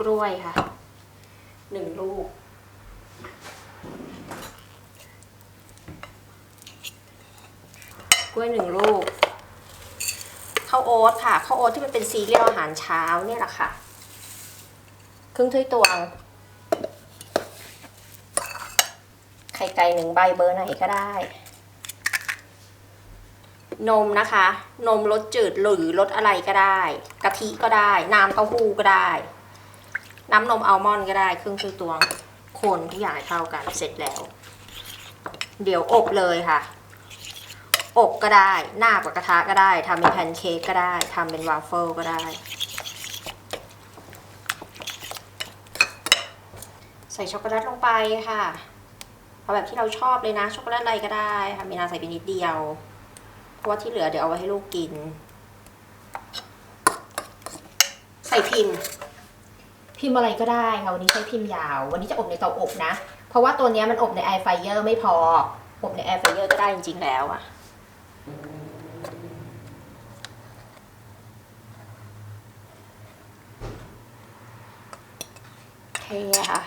กล้วยค่ะหนึ่งลูก กล้วยหนึ่งลูกข้าวโอ๊ตค่ะข้าวโอ๊ตที่มันเป็นซีเรียลอาหารเช้าเนี่ยแหละค่ะ ครึ่งถ้วยตวง ไข่ไก่หนึ่งใบเบอร์ไหนก็ได้ นมนะคะ นมรสจืดหรือรสอะไรก็ได้ กะทิก็ได้ น้ำเต้าหู้ก็ได้ น้ำนมอัลมอนด์ก็ได้ ครึ่งถ้วยตวงคนทุกอย่างให้เข้ากันเสร็จแล้ว เดี๋ยวอบเลยค่ะ อบก็ได้ หน้ากับกระทะก็ได้ทำเป็นแพนเค้กก็ได้ทำเป็นวาฟเฟิลก็ได้ ใส่ช็อกโกแลตลงไปค่ะเอาแบบที่เราชอบเลยนะ ช็อกโกแลตอะไรก็ได้ค่ะมีนาใส่ไปนิดเดียวเพราะว่าที่เหลือเดี๋ยวเอาไว้ให้ลูกกิน ใส่พิมพ์ พิมพ์อะไรก็ได้ค่ะวันนี้ใช้พิมพ์ยาว วันนี้จะอบในเตาอบนะ เพราะว่าตัวนี้มันอบในแอร์ไฟเออร์ไม่พอ อบในแอร์ไฟเออร์ก็ได้จริงๆแล้วอะเทค่ะ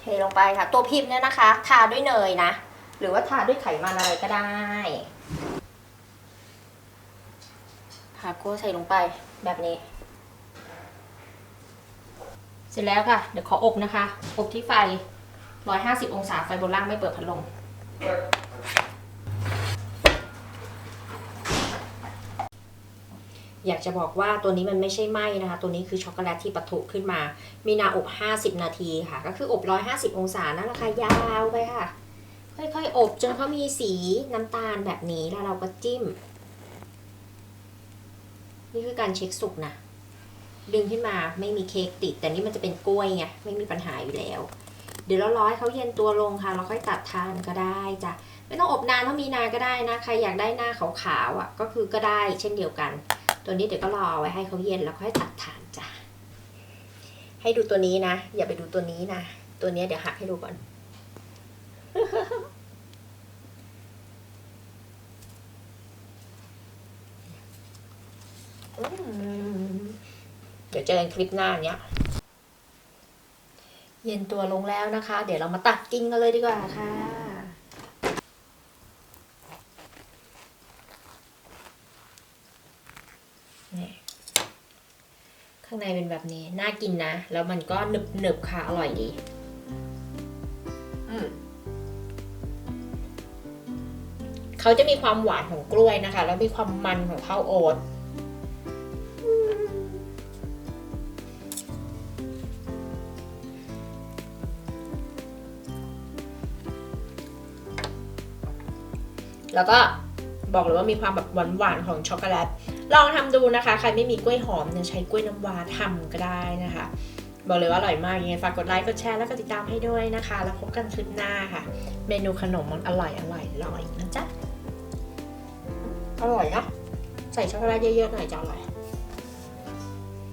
เทลงไปค่ะ ตัวพิมพ์เนี่ยนะคะ ทาด้วยเนยนะ หรือว่าทาด้วยไขมันอะไรก็ได้ หาโก้ใส่ลงไปแบบนี้ เสร็จแล้วค่ะ เดี๋ยวขออบนะคะ อบที่ไฟ 150 องศาไฟบนล่างไม่เปิดพัดลมอยากจะบอกว่าตัวนี้มันไม่ใช่ไหมนะคะ ตัวนี้คือช็อกโกแลตที่ปะทุขึ้นมา มีนาอบ 50 นาทีค่ะ ก็คืออบ 150 องศานั่นแหละค่ะยาวไปค่ะ ค่อยๆ อบจนเขามีสีน้ำตาลแบบนี้แล้วเราก็จิ้ม นี่คือการเช็คสุกนะ ดึงขึ้นมาไม่มีเค้กติด แต่นี่มันจะเป็นกล้วยไงไม่มีปัญหาอยู่แล้ว เดี๋ยวเราร้อให้เขาเย็นตัวลงค่ะเราค่อยตัดทานก็ได้จ้ะไม่ต้องอบนานเท่ามีนาก็ได้นะใครอยากได้หน้าขาวๆอะ ก็คือก็ได้เช่นเดียวกัน ตัวนี้เดี๋ยวก็รอไว้ให้เขาเย็นแล้วค่อยตัดทานจ้ะให้ดูตัวนี้นะ อย่าไปดูตัวนี้นะ ตัวนี้เดี๋ยวหักให้ดูก่อน เดี๋ยวเจอกันคลิปหน้าเนี้ย เย็นตัวลงแล้วนะคะ เดี๋ยวเรามาตักกินกันเลยดีกว่าค่ะนี่ข้างในเป็นแบบนี้ น่ากินนะ แล้วมันก็หนึบหนึบๆค่ะ อร่อยดีอืมเขาจะมีความหวานของกล้วยนะคะ แล้วมีความมันของข้าวโอ๊ต แล้วก็บอกเลยว่ามีความแบบหวานๆของช็อกโกแลต ลองทำดูนะคะ ใครไม่มีกล้วยหอมเนี่ยใช้กล้วยน้ำว้าทำก็ได้นะคะ บอกเลยว่าอร่อยมากยังไงฝากกดไลค์ กดแชร์ แล้วก็ติดตามให้ด้วยนะคะ แล้วพบกันคลิปหน้าค่ะ เมนูขนมมันอร่อยอร่อยอร่อยนะจ๊ะ อร่อยนะใส่ช็อกโกแลตเยอะๆหน่อยจะอร่อย